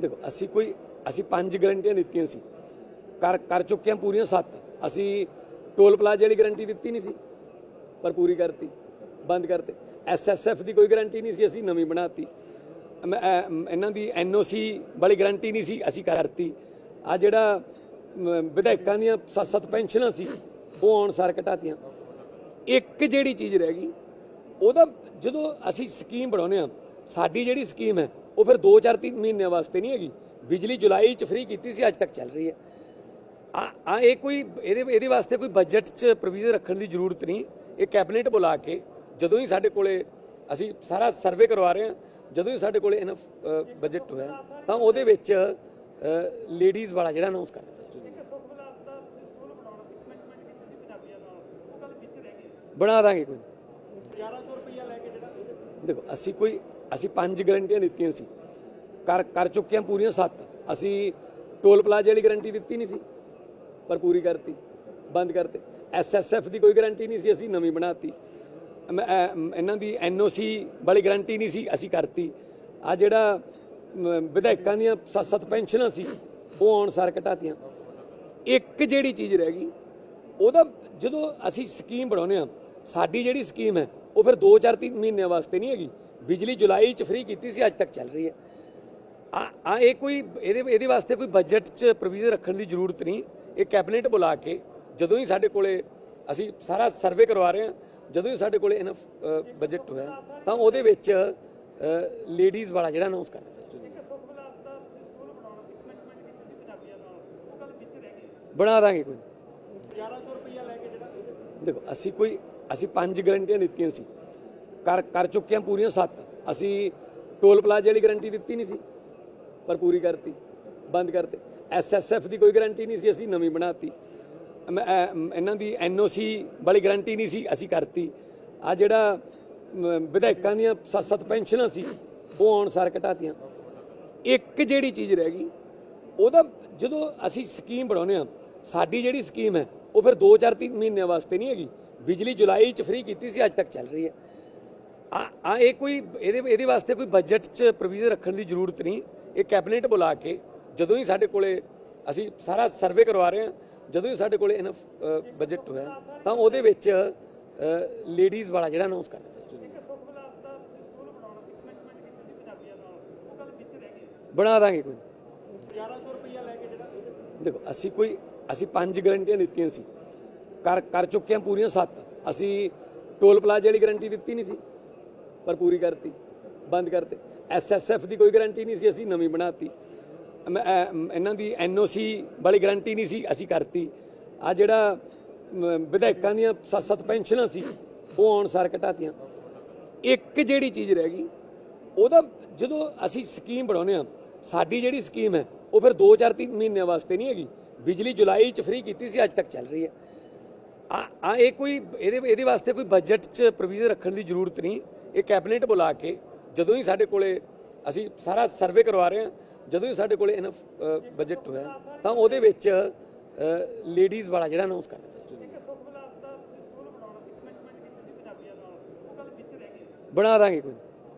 ਦੇਖੋ ਅਸੀਂ ਕੋਈ ਅਸੀਂ ਪੰਜ ਗਰੰਟੀਆਂ ਦਿੱਤੀਆਂ ਸੀ। ਕਰ ਕਰ ਚੁੱਕੇ ਹਾਂ ਪੂਰੀਆਂ ਸੱਤ। ਅਸੀਂ ਟੋਲ ਪਲਾਜ਼ੇ ਵਾਲੀ ਗਰੰਟੀ ਦਿੱਤੀ ਨਹੀਂ ਸੀ ਪਰ ਪੂਰੀ ਕਰਤੀ ਬੰਦ ਕਰਤੇ। ਐਸਐਸਐਫ ਦੀ ਕੋਈ ਗਰੰਟੀ ਨਹੀਂ ਸੀ ਅਸੀਂ ਨਵੀਂ ਬਣਾਤੀ। ਅਮ, ਇਹਨਾਂ ਦੀ ਐਨਓਸੀ ਵਾਲੀ ਗਰੰਟੀ ਨਹੀਂ ਸੀ ਅਸੀਂ ਕਰਤੀ। ਆ ਜਿਹੜਾ ਵਿਧਾਇਕਾਂ ਦੀਆਂ ਸੱਤ ਸੱਤ ਪੈਨਸ਼ਨਾਂ ਸੀ ਉਹ ਆਉਣ ਸਾਰ ਘਟਾਤੀਆਂ। ਇੱਕ ਜਿਹੜੀ ਚੀਜ਼ ਰਹਿ ਗਈ ਉਹਦਾ ਜਦੋਂ ਅਸੀਂ ਸਕੀਮ ਬਣਾਉਂਦੇ ਆ ਸਾਡੀ ਜਿਹੜੀ ਸਕੀਮ ਹੈ ਉਹ ਫਿਰ 2-4 3 ਮਹੀਨਿਆਂ ਵਾਸਤੇ ਨਹੀਂ ਹੈਗੀ। ਬਿਜਲੀ ਜੁਲਾਈ ਚ ਫ੍ਰੀ ਕੀਤੀ ਸੀ ਅੱਜ ਤੱਕ ਚੱਲ ਰਹੀ ਹੈ। ਆ ਆ ਇਹ ਕੋਈ ਇਹਦੇ ਇਹਦੇ ਵਾਸਤੇ ਕੋਈ ਬਜਟ 'ਚ ਪ੍ਰੋਵੀਜ਼ਨ ਰੱਖਣ ਦੀ ਜ਼ਰੂਰਤ ਨਹੀਂ। ਇਹ ਕੈਬਨਿਟ ਬੁਲਾ ਕੇ ਜਦੋਂ ਹੀ ਸਾਡੇ ਕੋਲੇ ਅਸੀਂ ਸਾਰਾ ਸਰਵੇ ਕਰਵਾ ਰਹੇ ਹਾਂ ਜਦੋਂ ਹੀ ਸਾਡੇ ਕੋਲੇ ਇਨਫ ਬਜਟ ਹੋਇਆ ਤਾਂ ਉਹਦੇ ਵਿੱਚ ਲੇਡੀਜ਼ ਵਾਲਾ ਜਿਹੜਾ ਅਨਾਉਂਸ ਕਰ ਦਿੱਤਾ। ਬਣਾ ਦਾਂਗੇ ਕੋਈ। 1100 ਰੁਪਇਆ ਲੈ ਕੇ ਜਿਹੜਾ ਦੇਖੋ ਅਸੀਂ ਕੋਈ ਅਸੀਂ ਪੰਜ ਗਰੰਟੀਆਂ ਦਿੱਤੀਆਂ ਸੀ। ਕਰ ਕਰ ਚੁੱਕੇ ਹਾਂ ਪੂਰੀਆਂ ਸੱਤ। ਅਸੀਂ ਟੋਲ ਪਲਾਜ਼ੇ ਵਾਲੀ ਗਰੰਟੀ ਦਿੱਤੀ ਨਹੀਂ ਸੀ ਪਰ ਪੂਰੀ ਕਰਤੀ ਬੰਦ ਕਰਤੇ। ਐਸਐਸਐਫ ਦੀ ਕੋਈ ਗਰੰਟੀ ਨਹੀਂ ਸੀ ਅਸੀਂ ਨਵੀਂ ਬਣਾਤੀ। ਅਮ, ਇਹਨਾਂ ਦੀ ਐਨਓਸੀ ਵਾਲੀ ਗਰੰਟੀ ਨਹੀਂ ਸੀ ਅਸੀਂ ਕਰਤੀ। ਆ ਜਿਹੜਾ ਵਿਧਾਇਕਾਂ ਦੀਆਂ ਸੱਤ ਸੱਤ ਪੈਨਸ਼ਨਾਂ ਸੀ ਉਹ ਆਉਣ ਸਾਰ ਘਟਾਤੀਆਂ। ਇੱਕ ਜਿਹੜੀ ਚੀਜ਼ ਰਹਿ ਗਈ ਉਹਦਾ ਜਦੋਂ ਅਸੀਂ ਸਕੀਮ ਬਣਾਉਂਦੇ ਆ ਸਾਡੀ ਜਿਹੜੀ ਸਕੀਮ ਹੈ ਉਹ ਫਿਰ 2-4 3 ਮਹੀਨਿਆਂ ਵਾਸਤੇ ਨਹੀਂ ਹੈਗੀ। ਬਿਜਲੀ ਜੁਲਾਈ ਚ ਫ੍ਰੀ ਕੀਤੀ ਸੀ ਅੱਜ ਤੱਕ ਚੱਲ ਰਹੀ ਹੈ। ਆ ਇਹ ਕੋਈ ਇਹਦੇ ਇਹਦੇ ਵਾਸਤੇ ਕੋਈ ਬਜਟ 'ਚ ਪ੍ਰੋਵੀਜ਼ਨ ਰੱਖਣ ਦੀ ਜ਼ਰੂਰਤ ਨਹੀਂ। ਇਹ ਕੈਬਨਿਟ ਬੁਲਾ ਕੇ ਜਦੋਂ ਹੀ ਸਾਡੇ ਕੋਲੇ ਅਸੀਂ ਸਾਰਾ ਸਰਵੇ ਕਰਵਾ ਰਹੇ ਹਾਂ ਜਦੋਂ ਹੀ ਸਾਡੇ ਕੋਲੇ ਇਨਫ ਬਜਟ ਹੋਇਆ ਤਾਂ ਉਹਦੇ ਵਿੱਚ ਲੇਡੀਜ਼ ਵਾਲਾ ਜਿਹੜਾ ਅਨਾਉਂਸ ਕਰ ਦਿੱਤਾ। ਬਣਾ ਦਾਂਗੇ ਕੋਈ। 1100 ਰੁਪਇਆ ਲੈ ਕੇ ਜਿਹੜਾ ਦੇਖੋ ਅਸੀਂ ਕੋਈ ਅਸੀਂ ਪੰਜ ਗਰੰਟੀਆਂ ਦਿੱਤੀਆਂ ਸੀ। ਕਰ ਕਰ ਚੁੱਕੇ ਹਾਂ ਪੂਰੀਆਂ ਸੱਤ। ਅਸੀਂ ਟੋਲ ਪਲਾਜ਼ੇ ਵਾਲੀ ਗਰੰਟੀ ਦਿੱਤੀ ਨਹੀਂ ਸੀ। ਪਰ ਪੂਰੀ ਕਰਤੀ ਬੰਦ ਕਰਤੇ। ਐਸਐਸਐਫ ਦੀ ਕੋਈ ਗਰੰਟੀ ਨਹੀਂ ਸੀ ਅਸੀਂ ਨਵੀਂ ਬਣਾਤੀ। ਅਮ, ਇਹਨਾਂ ਦੀ ਐਨਓਸੀ ਵਾਲੀ ਗਰੰਟੀ ਨਹੀਂ ਸੀ ਅਸੀਂ ਕਰਤੀ। ਆ ਜਿਹੜਾ ਵਿਧਾਇਕਾਂ ਦੀਆਂ ਸੱਤ ਸੱਤ ਪੈਨਸ਼ਨਾਂ ਸੀ ਉਹ ਆਉਣ ਸਾਰ ਘਟਾਤੀਆਂ। ਇੱਕ ਜਿਹੜੀ ਚੀਜ਼ ਰਹਿ ਗਈ ਉਹਦਾ ਜਦੋਂ ਅਸੀਂ ਸਕੀਮ ਬਣਾਉਂਦੇ ਆ ਸਾਡੀ ਜਿਹੜੀ ਸਕੀਮ ਹੈ ਉਹ ਫਿਰ 2-4 3 ਮਹੀਨਿਆਂ ਵਾਸਤੇ ਨਹੀਂ ਹੈਗੀ। ਬਿਜਲੀ ਜੁਲਾਈ ਚ ਫ੍ਰੀ ਕੀਤੀ ਸੀ ਅੱਜ ਤੱਕ ਚੱਲ ਰਹੀ ਹੈ। ਆ ਆ ਇਹ ਕੋਈ ਇਹਦੇ ਇਹਦੇ ਵਾਸਤੇ ਕੋਈ ਬਜਟ 'ਚ ਪ੍ਰੋਵੀਜ਼ਨ ਰੱਖਣ ਦੀ ਜ਼ਰੂਰਤ ਨਹੀਂ। ਇਹ ਕੈਬਨਿਟ ਬੁਲਾ ਕੇ ਜਦੋਂ ਹੀ ਸਾਡੇ ਕੋਲੇ ਅਸੀਂ ਸਾਰਾ ਸਰਵੇ ਕਰਵਾ ਰਹੇ ਹਾਂ ਜਦੋਂ ਹੀ ਸਾਡੇ ਕੋਲੇ ਇਨਫ ਬਜਟ ਹੋਇਆ ਤਾਂ ਉਹਦੇ ਵਿੱਚ ਲੇਡੀਜ਼ ਵਾਲਾ ਜਿਹੜਾ ਅਨਾਉਂਸ ਕਰ ਦਿੱਤਾ। ਬਣਾ ਦਾਂਗੇ ਕੋਈ। 1100 ਰੁਪਇਆ ਲੈ ਕੇ ਜਿਹੜਾ ਦੇਖੋ ਅਸੀਂ ਕੋਈ ਅਸੀਂ ਪੰਜ ਗਰੰਟੀਆਂ ਦਿੱਤੀਆਂ ਸੀ। ਕਰ ਕਰ ਚੁੱਕੇ ਹਾਂ ਪੂਰੀਆਂ ਸੱਤ। ਅਸੀਂ ਟੋਲ ਪਲਾਜ਼ੇ ਵਾਲੀ ਗਰੰਟੀ ਦਿੱਤੀ ਨਹੀਂ ਸੀ ਪਰ ਪੂਰੀ ਕਰਤੀ ਬੰਦ ਕਰਤੇ। ਐਸਐਸਐਫ ਦੀ ਕੋਈ ਗਰੰਟੀ ਨਹੀਂ ਸੀ ਅਸੀਂ ਨਵੀਂ ਬਣਾਤੀ। ਅਮ, ਇਹਨਾਂ ਦੀ ਐਨਓਸੀ ਵਾਲੀ ਗਰੰਟੀ ਨਹੀਂ ਸੀ ਅਸੀਂ ਕਰਤੀ। ਆ ਜਿਹੜਾ ਵਿਧਾਇਕਾਂ ਦੀਆਂ ਸੱਤ ਸੱਤ ਪੈਨਸ਼ਨਾਂ ਸੀ ਉਹ ਆਉਣ ਸਾਰ ਘਟਾਤੀਆਂ। ਇੱਕ ਜਿਹੜੀ ਚੀਜ਼ ਰਹਿ ਗਈ ਉਹਦਾ ਜਦੋਂ ਅਸੀਂ ਸਕੀਮ ਬਣਾਉਂਦੇ ਆ ਸਾਡੀ ਜਿਹੜੀ ਸਕੀਮ ਹੈ ਉਹ ਫਿਰ 2-4 3 ਮਹੀਨਿਆਂ ਵਾਸਤੇ ਨਹੀਂ ਹੈਗੀ। ਬਿਜਲੀ ਜੁਲਾਈ ਚ ਫ੍ਰੀ ਕੀਤੀ ਸੀ ਅੱਜ ਤੱਕ ਚੱਲ ਰਹੀ ਹੈ। ਆ ਇਹ ਕੋਈ, ਇਹਦੇ ਇਹਦੇ ਵਾਸਤੇ ਕੋਈ ਬਜਟ 'ਚ ਪ੍ਰੋਵੀਜ਼ਨ ਰੱਖਣ ਦੀ ਜ਼ਰੂਰਤ ਨਹੀਂ। ਇਹ ਕੈਬਨਿਟ ਬੁਲਾ ਕੇ ਜਦੋਂ ਹੀ ਸਾਡੇ ਕੋਲੇ ਅਸੀਂ ਸਾਰਾ ਸਰਵੇ ਕਰਵਾ ਰਹੇ ਹਾਂ, ਜਦੋਂ ਹੀ ਸਾਡੇ ਕੋਲੇ ਇਨਫ ਬਜਟ ਹੋਇਆ, ਤਾਂ ਉਹਦੇ ਵਿੱਚ ਲੇਡੀਜ਼ ਵਾਲਾ ਜਿਹੜਾ ਅਨਾਉਂਸ ਕਰ ਦਿੱਤਾ। ਬਣਾ ਦਾਂਗੇ ਕੋਈ।